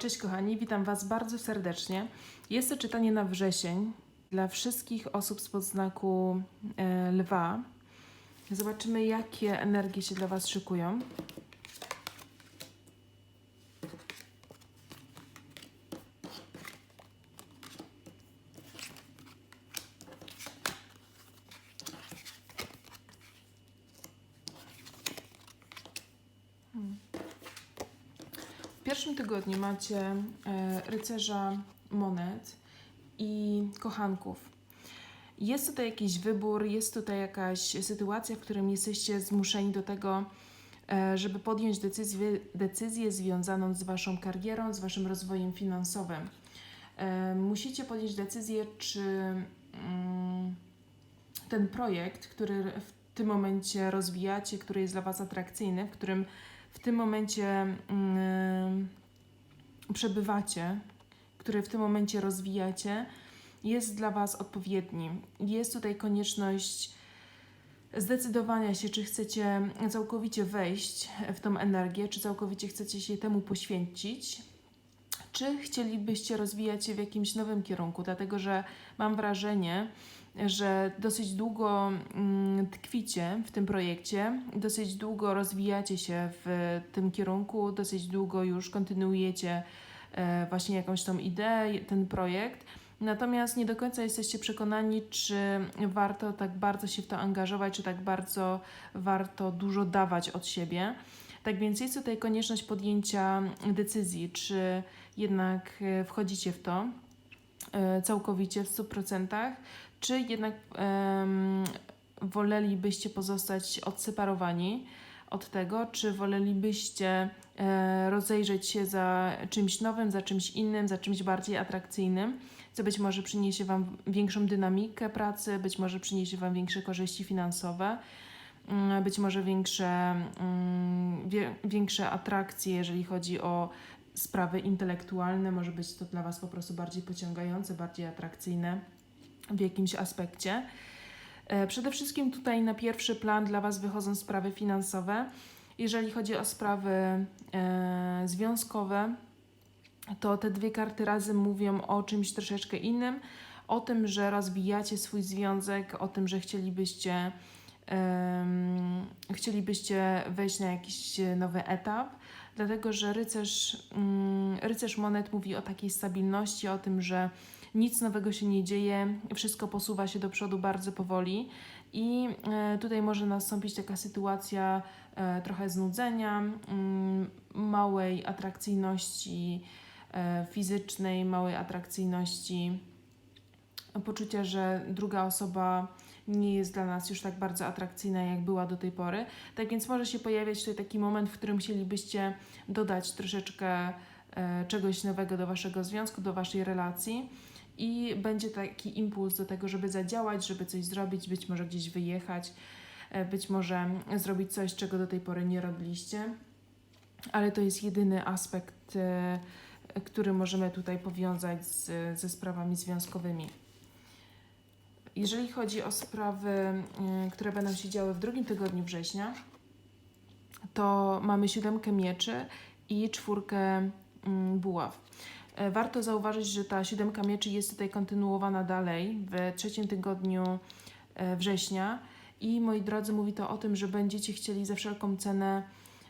Cześć kochani, witam Was bardzo serdecznie. Jest to czytanie na wrzesień dla wszystkich osób z podznaku e, lwa. Zobaczymy, jakie energie się dla Was szykują. Pierwszym tygodniu macie e, rycerza monet i kochanków. Jest tutaj jakiś wybór, jest tutaj jakaś sytuacja, w którym jesteście zmuszeni do tego, e, żeby podjąć decyzję, decyzję związaną z Waszą karierą, z Waszym rozwojem finansowym. E, Musicie podjąć decyzję, czy mm, ten projekt, który w tym momencie rozwijacie, który jest dla Was atrakcyjny, w którym w tym momencie mm, przebywacie, który w tym momencie rozwijacie, jest dla Was odpowiedni. Jest tutaj konieczność zdecydowania się, czy chcecie całkowicie wejść w tą energię, czy całkowicie chcecie się temu poświęcić, czy chcielibyście rozwijać się w jakimś nowym kierunku, dlatego że mam wrażenie, że dosyć długo mm, tkwicie w tym projekcie, dosyć długo rozwijacie się w tym kierunku, dosyć długo już kontynuujecie e, właśnie jakąś tą ideę, ten projekt. Natomiast nie do końca jesteście przekonani, czy warto tak bardzo się w to angażować, czy tak bardzo warto dużo dawać od siebie. Tak więc jest tutaj konieczność podjęcia decyzji, czy jednak e, wchodzicie w to e, całkowicie w 100%, czy jednak em, wolelibyście pozostać odseparowani od tego, czy wolelibyście e, rozejrzeć się za czymś nowym, za czymś innym, za czymś bardziej atrakcyjnym, co być może przyniesie Wam większą dynamikę pracy, być może przyniesie Wam większe korzyści finansowe, mm, być może większe, mm, większe atrakcje, jeżeli chodzi o sprawy intelektualne, może być to dla Was po prostu bardziej pociągające, bardziej atrakcyjne w jakimś aspekcie. E, Przede wszystkim tutaj na pierwszy plan dla Was wychodzą sprawy finansowe. Jeżeli chodzi o sprawy e, związkowe, to te dwie karty razem mówią o czymś troszeczkę innym. O tym, że rozwijacie swój związek, o tym, że chcielibyście, em, chcielibyście wejść na jakiś nowy etap. Dlatego, że rycerz, mm, rycerz monet mówi o takiej stabilności, o tym, że nic nowego się nie dzieje, wszystko posuwa się do przodu bardzo powoli i e, tutaj może nastąpić taka sytuacja e, trochę znudzenia, mm, małej atrakcyjności e, fizycznej, małej atrakcyjności, poczucia, że druga osoba nie jest dla nas już tak bardzo atrakcyjna, jak była do tej pory. Tak więc może się pojawiać tutaj taki moment, w którym chcielibyście dodać troszeczkę czegoś nowego do waszego związku, do waszej relacji i będzie taki impuls do tego, żeby zadziałać, żeby coś zrobić, być może gdzieś wyjechać, e, być może zrobić coś, czego do tej pory nie robiliście. Ale to jest jedyny aspekt, e, który możemy tutaj powiązać z, ze sprawami związkowymi. Jeżeli chodzi o sprawy, y, które będą się działy w drugim tygodniu września, to mamy siódemkę mieczy i czwórkę mm, buław. E, Warto zauważyć, że ta siódemka mieczy jest tutaj kontynuowana dalej w trzecim tygodniu e, września i moi drodzy, mówi to o tym, że będziecie chcieli za wszelką cenę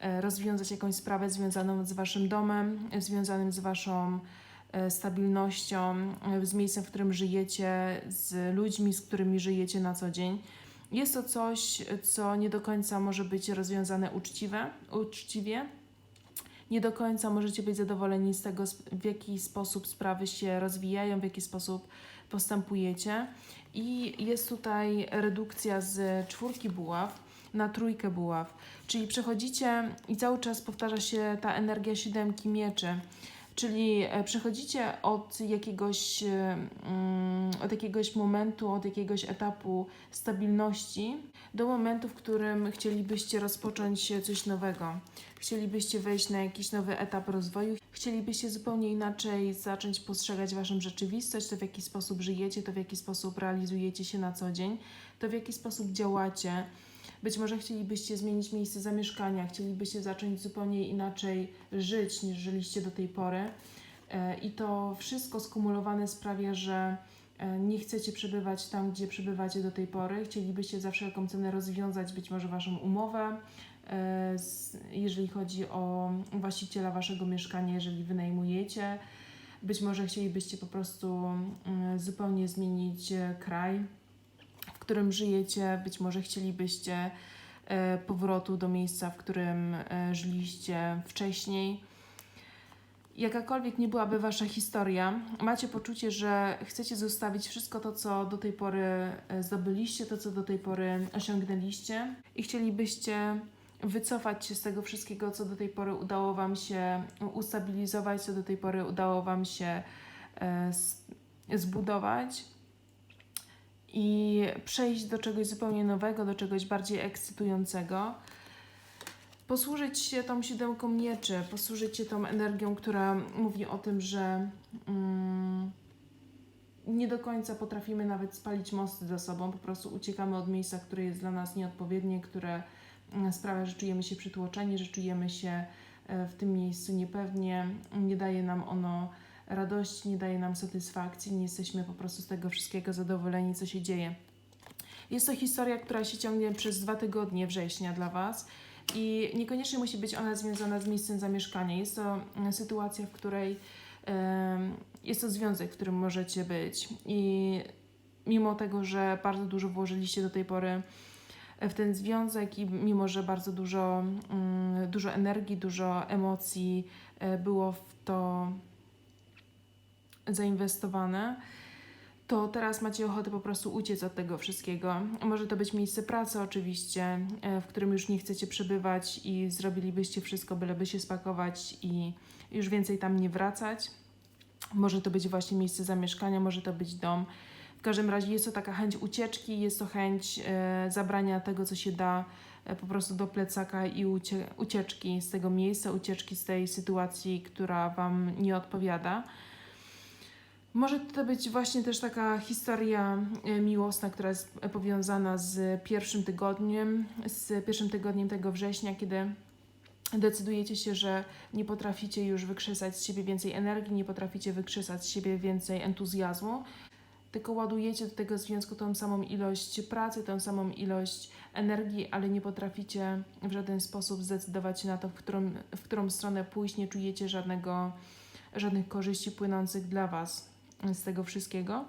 e, rozwiązać jakąś sprawę związaną z waszym domem, związanym z waszą stabilnością, z miejscem, w którym żyjecie, z ludźmi, z którymi żyjecie na co dzień. Jest to coś, co nie do końca może być rozwiązane uczciwe, uczciwie. Nie do końca możecie być zadowoleni z tego, w jaki sposób sprawy się rozwijają, w jaki sposób postępujecie. I jest tutaj redukcja z czwórki buław na trójkę buław. Czyli przechodzicie i cały czas powtarza się ta energia siódemki mieczy. Czyli e, przechodzicie od jakiegoś, e, mm, od jakiegoś momentu, od jakiegoś etapu stabilności do momentu, w którym chcielibyście rozpocząć coś nowego. Chcielibyście wejść na jakiś nowy etap rozwoju, chcielibyście zupełnie inaczej zacząć postrzegać Waszą rzeczywistość, to w jaki sposób żyjecie, to w jaki sposób realizujecie się na co dzień, to w jaki sposób działacie. Być może chcielibyście zmienić miejsce zamieszkania, chcielibyście zacząć zupełnie inaczej żyć niż żyliście do tej pory. E, I to wszystko skumulowane sprawia, że e, nie chcecie przebywać tam, gdzie przebywacie do tej pory. Chcielibyście za wszelką cenę rozwiązać być może Waszą umowę, e, jeżeli chodzi o właściciela Waszego mieszkania, jeżeli wynajmujecie. Być może chcielibyście po prostu mm, zupełnie zmienić kraj, którym żyjecie. Być może chcielibyście e, powrotu do miejsca, w którym e, żyliście wcześniej. Jakakolwiek nie byłaby Wasza historia, macie poczucie, że chcecie zostawić wszystko to, co do tej pory e, zdobyliście, to, co do tej pory osiągnęliście i chcielibyście wycofać się z tego wszystkiego, co do tej pory udało Wam się ustabilizować, co do tej pory udało Wam się zbudować i przejść do czegoś zupełnie nowego, do czegoś bardziej ekscytującego. Posłużyć się tą siódemką mieczy, posłużyć się tą energią, która mówi o tym, że mm, nie do końca potrafimy nawet spalić mosty za sobą, po prostu uciekamy od miejsca, które jest dla nas nieodpowiednie, które mm, sprawia, że czujemy się przytłoczeni, że czujemy się e, w tym miejscu niepewnie, nie daje nam ono radości, nie daje nam satysfakcji, nie jesteśmy po prostu z tego wszystkiego zadowoleni, co się dzieje. Jest to historia, która się ciągnie przez dwa tygodnie września dla Was i niekoniecznie musi być ona związana z miejscem zamieszkania. Jest to mm, sytuacja, w której jest to związek, w którym możecie być i mimo tego, że bardzo dużo włożyliście do tej pory w ten związek i mimo, że bardzo dużo, mm, dużo energii, dużo emocji e, było w to zainwestowane, to teraz macie ochotę po prostu uciec od tego wszystkiego. Może to być miejsce pracy, oczywiście, e, w którym już nie chcecie przebywać i zrobilibyście wszystko, byleby się spakować i już więcej tam nie wracać. Może to być właśnie miejsce zamieszkania, może to być dom. W każdym razie jest to taka chęć ucieczki, jest to chęć e, zabrania tego, co się da e, po prostu do plecaka i ucie- ucieczki z tego miejsca, ucieczki z tej sytuacji, która Wam nie odpowiada. Może to być właśnie też taka historia e, miłosna, która jest powiązana z pierwszym tygodniem, z pierwszym tygodniem tego września, kiedy decydujecie się, że nie potraficie już wykrzesać z siebie więcej energii, nie potraficie wykrzesać z siebie więcej entuzjazmu, tylko ładujecie do tego związku tą samą ilość pracy, tą samą ilość energii, ale nie potraficie w żaden sposób zdecydować się na to, w którą, w którą stronę pójść, nie czujecie żadnego, żadnych korzyści płynących dla Was z tego wszystkiego.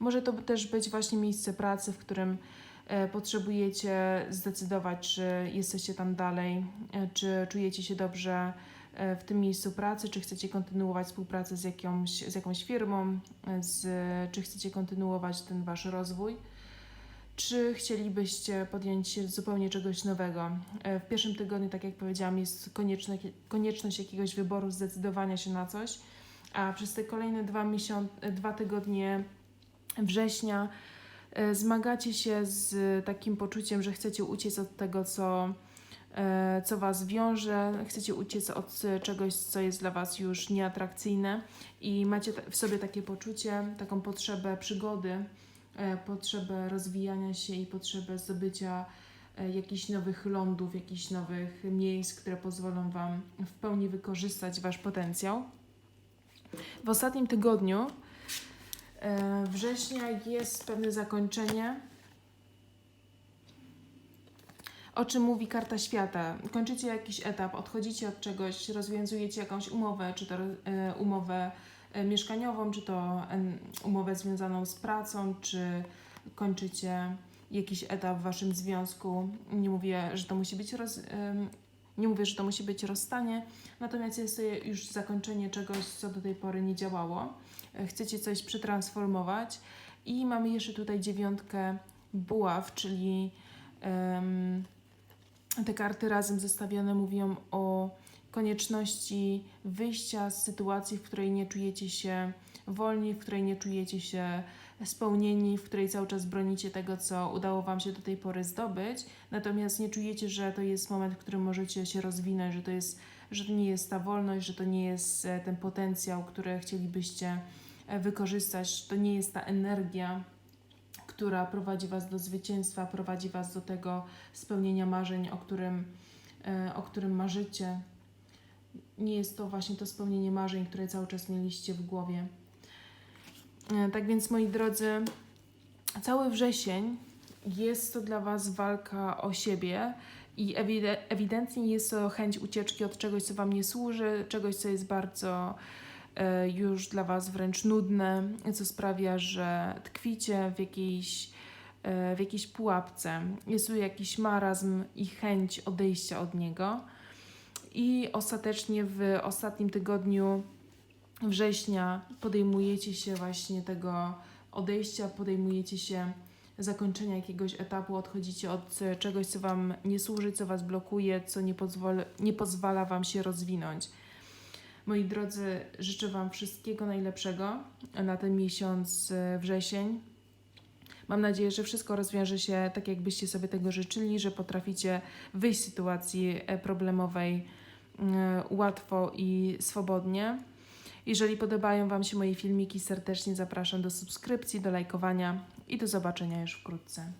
Może to też być właśnie miejsce pracy, w którym e, potrzebujecie zdecydować, czy jesteście tam dalej, e, czy czujecie się dobrze e, w tym miejscu pracy, czy chcecie kontynuować współpracę z jakąś, z jakąś firmą, z, czy chcecie kontynuować ten wasz rozwój. Czy chcielibyście podjąć się zupełnie czegoś nowego? W pierwszym tygodniu, tak jak powiedziałam, jest konieczność jakiegoś wyboru, zdecydowania się na coś, a przez te kolejne dwa, miesiąc, dwa tygodnie września e, zmagacie się z takim poczuciem, że chcecie uciec od tego, co, e, co Was wiąże, chcecie uciec od czegoś, co jest dla Was już nieatrakcyjne i macie w sobie takie poczucie, taką potrzebę przygody, e, potrzebę rozwijania się i potrzebę zdobycia jakichś nowych lądów, jakichś nowych miejsc, które pozwolą Wam w pełni wykorzystać Wasz potencjał. W ostatnim tygodniu e, września jest pewne zakończenie. O czym mówi karta świata? Kończycie jakiś etap, odchodzicie od czegoś, rozwiązujecie jakąś umowę, czy to e, umowę e, mieszkaniową, czy to umowę związaną z pracą, czy kończycie jakiś etap w waszym związku. Nie mówię, że to musi być roz, nie mówię, że to musi być rozstanie, natomiast jest to już zakończenie czegoś, co do tej pory nie działało. E, Chcecie coś przetransformować i mamy jeszcze tutaj dziewiątkę buław, czyli em, te karty razem zestawione mówią o konieczności wyjścia z sytuacji, w której nie czujecie się wolni, w której nie czujecie się spełnieni, w której cały czas bronicie tego, co udało Wam się do tej pory zdobyć, natomiast nie czujecie, że to jest moment, w którym możecie się rozwinąć, że to, jest, że to nie jest ta wolność, że to nie jest e, ten potencjał, który chcielibyście e, wykorzystać, to nie jest ta energia, która prowadzi Was do zwycięstwa, prowadzi Was do tego spełnienia marzeń, o którym, e, o którym marzycie. Nie jest to właśnie to spełnienie marzeń, które cały czas mieliście w głowie. E, Tak więc, moi drodzy, cały wrzesień jest to dla Was walka o siebie i ewide- ewidentnie jest to chęć ucieczki od czegoś, co Wam nie służy, czegoś, co jest bardzo e, już dla Was wręcz nudne, co sprawia, że tkwicie w jakiejś, e, w jakiejś pułapce. Jest tu jakiś marazm i chęć odejścia od niego. I ostatecznie w ostatnim tygodniu września podejmujecie się właśnie tego odejścia, podejmujecie się zakończenia jakiegoś etapu, odchodzicie od czegoś, co Wam nie służy, co Was blokuje, co nie, nie pozwala Wam się rozwinąć. Moi drodzy, życzę Wam wszystkiego najlepszego na ten miesiąc e, wrzesień. Mam nadzieję, że wszystko rozwiąże się tak, jakbyście sobie tego życzyli, że potraficie wyjść z sytuacji e, problemowej e, łatwo i swobodnie. Jeżeli podobają Wam się moje filmiki, serdecznie zapraszam do subskrypcji, do lajkowania i do zobaczenia już wkrótce.